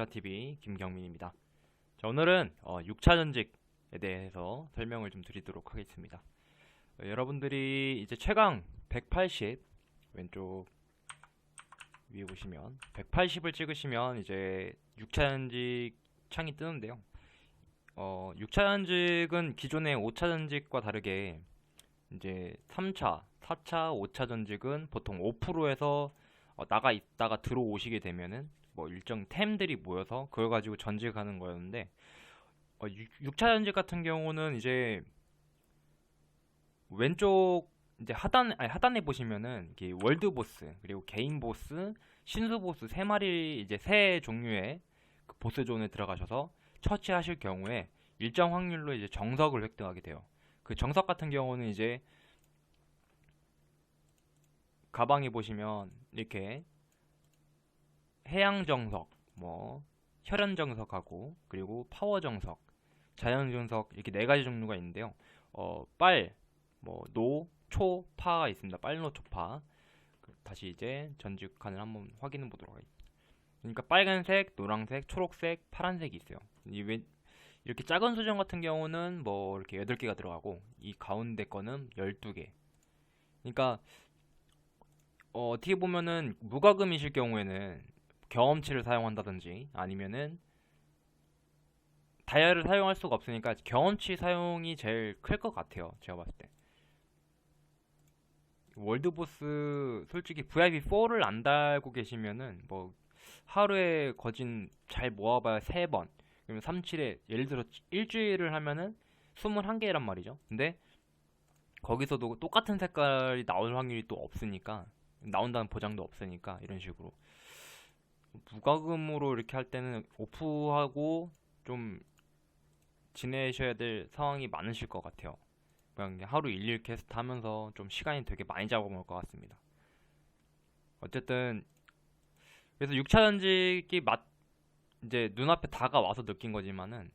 코리아TV 김경민입니다. 자, 오늘은 어, 6차 전직에 대해서 설명을 좀 드리도록 하겠습니다. 어, 여러분들이 이제 최강 180 왼쪽 위에 보시면 180을 찍으시면 이제 6차 전직 창이 뜨는데요. 어, 6차 전직은 기존의 5차 전직과 다르게 이제 3차, 4차, 5차 전직은 보통 5%에서 어, 나가 있다가 들어오시게 되면은 뭐 일정 템들이 모여서 그걸 가지고 전직하는 거였는데 어, 6, 차 전직 같은 경우는 이제 왼쪽 이제 하단 아니 하단에 보시면은 이게 월드 보스 그리고 개인 보스, 신수 보스 세 마리 이제 세 종류의 그 보스 존에 들어가셔서 처치하실 경우에 일정 확률로 이제 정석을 획득하게 돼요. 그 정석 같은 경우는 이제 가방에 보시면 이렇게 해양 정석, 뭐 혈연 정석하고 그리고 파워 정석, 자연 정석 이렇게 네 가지 종류가 있는데요. 어, 빨, 뭐 노, 초, 파가 있습니다. 빨노, 초파. 그 다시 이제 전직칸을 한번 확인해 보도록 하겠습니다. 그러니까 빨간색, 노란색, 초록색, 파란색이 있어요. 이렇게 작은 수정 같은 경우는 뭐 이렇게 8개가 들어가고 이 가운데 거는 12개. 그러니까 어, 어떻게 보면은 무과금이실 경우에는 경험치를 사용한다든지 아니면은 다이아를 사용할 수가 없으니까 경험치 사용이 제일 클 것 같아요. 제가 봤을 때. 월드보스 솔직히 VIP4를 안 달고 계시면은 뭐 하루에 거진 잘 모아봐야 3번 그러면 37에 예를 들어 일주일을 하면은 21개란 말이죠. 근데 거기서도 똑같은 색깔이 나올 확률이 또 없으니까 나온다는 보장도 없으니까 이런 식으로 무과금으로 이렇게 할 때는 오프하고 좀 지내셔야 될 상황이 많으실 것 같아요. 그냥 하루 일일 캐스트 하면서 좀 시간이 되게 많이 잡아먹을 것 같습니다. 어쨌든 그래서 6차 전직이 맛 이제 눈앞에 다가와서 느낀 거지만은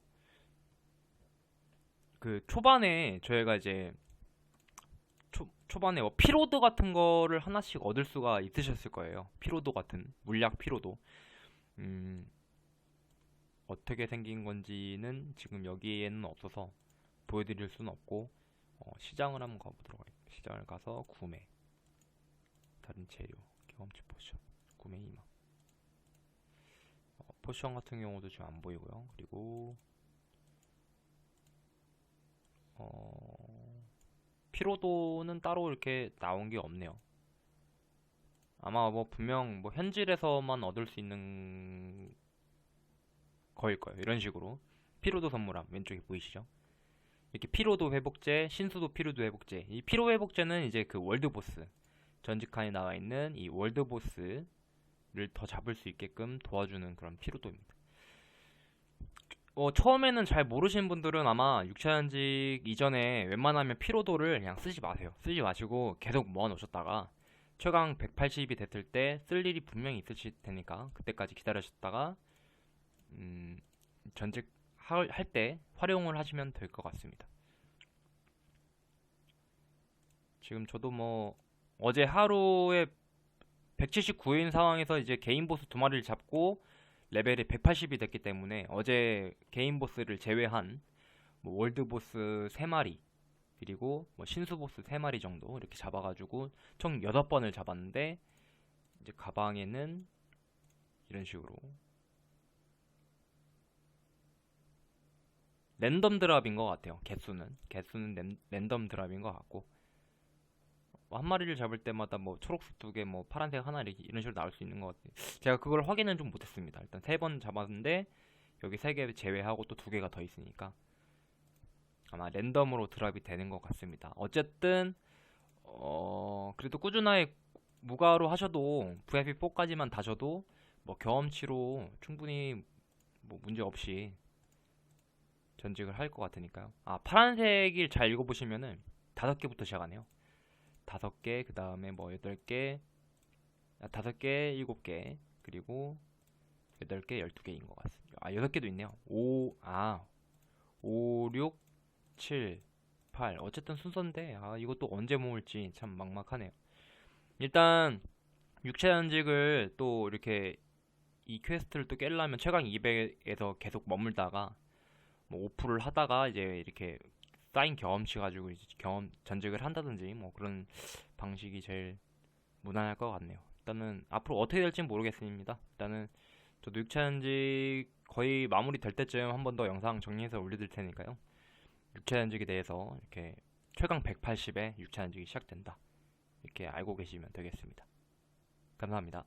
그 초반에 저희가 이제 초, 초반에 뭐 피로도 같은 거를 하나씩 얻을 수가 있으셨을 거예요. 피로도 같은 물약 피로도. 음, 어떻게 생긴 건지는 지금 여기에는 없어서 보여드릴 수는 없고 어, 시장을 한번 가보도록 하겠습니다. 시장을 가서 구매 다른 재료 경험치 포션 구매 희망 어, 포션 같은 경우도 지금 안 보이고요. 그리고 피로도는 따로 이렇게 나온 게 없네요. 아마 뭐 분명 뭐 현질에서만 얻을 수 있는 거일 거예요. 이런 식으로 피로도 선물함 왼쪽에 보이시죠? 이렇게 피로도 회복제, 신수도 피로도 회복제. 이 피로 회복제는 이제 그 월드 보스 전직칸에 나와 있는 이 월드 보스를 더 잡을 수 있게끔 도와주는 그런 피로도입니다. 어, 처음에는 잘 모르시는 분들은 아마 6차 전직 이전에 웬만하면 피로도를 그냥 쓰지 마세요. 쓰지 마시고 계속 모아 놓으셨다가 최강 180이 됐을 때 쓸 일이 분명히 있으실 테니까 그때까지 기다리셨다가 음, 전직 할 때 활용을 하시면 될 것 같습니다. 지금 저도 뭐 어제 하루에 179인 상황에서 이제 개인 보스 두 마리를 잡고 레벨이 180이 됐기 때문에 어제 개인 보스를 제외한 뭐 월드 보스 3마리 그리고 뭐 신수 보스 3마리 정도 이렇게 잡아가지고 총 6번을 잡았는데 이제 가방에는 이런 식으로 랜덤 드랍인 것 같아요. 개수는 개수는 랜, 랜덤 드랍인 것 같고 뭐 한 마리를 잡을 때마다 뭐 초록색 두 개, 뭐 파란색 하나 이렇게 이런 식으로 나올 수 있는 것 같아요. 제가 그걸 확인은 좀 못했습니다. 일단 세 번 잡았는데 여기 세 개 제외하고 또 두 개가 더 있으니까 아마 랜덤으로 드랍이 되는 것 같습니다. 어쨌든 어 그래도 꾸준하게 무과로 하셔도 VIP4까지만 다셔도 뭐 경험치로 충분히 뭐 문제 없이 전직을 할 것 같으니까요. 아 파란색을 잘 읽어보시면은 다섯 개부터 시작하네요. 다섯 개, 그 다음에 뭐 여덟 개, 아, 다섯 개, 일곱 개, 그리고 여덟 개, 열두 개인 것 같습니다. 아 여섯 개도 있네요. 오, 아, 오, 육, 칠, 팔. 어쨌든 순서인데 아 이것도 언제 모을지 참 막막하네요. 일단 6차 전직을 또 이렇게 이 퀘스트를 또 깨려면 최강 200에서 계속 머물다가 뭐 오프를 하다가 이제 이렇게 쌓인 경험치 가지고 이제 경험 전직을 한다든지 뭐 그런 방식이 제일 무난할 것 같네요. 일단은 앞으로 어떻게 될지 모르겠습니다. 일단은 저도 6차전직 거의 마무리 될 때쯤 한 번 더 영상 정리해서 올려드릴 테니까요. 6차전직에 대해서 이렇게 최강 180에 6차전직이 시작된다. 이렇게 알고 계시면 되겠습니다. 감사합니다.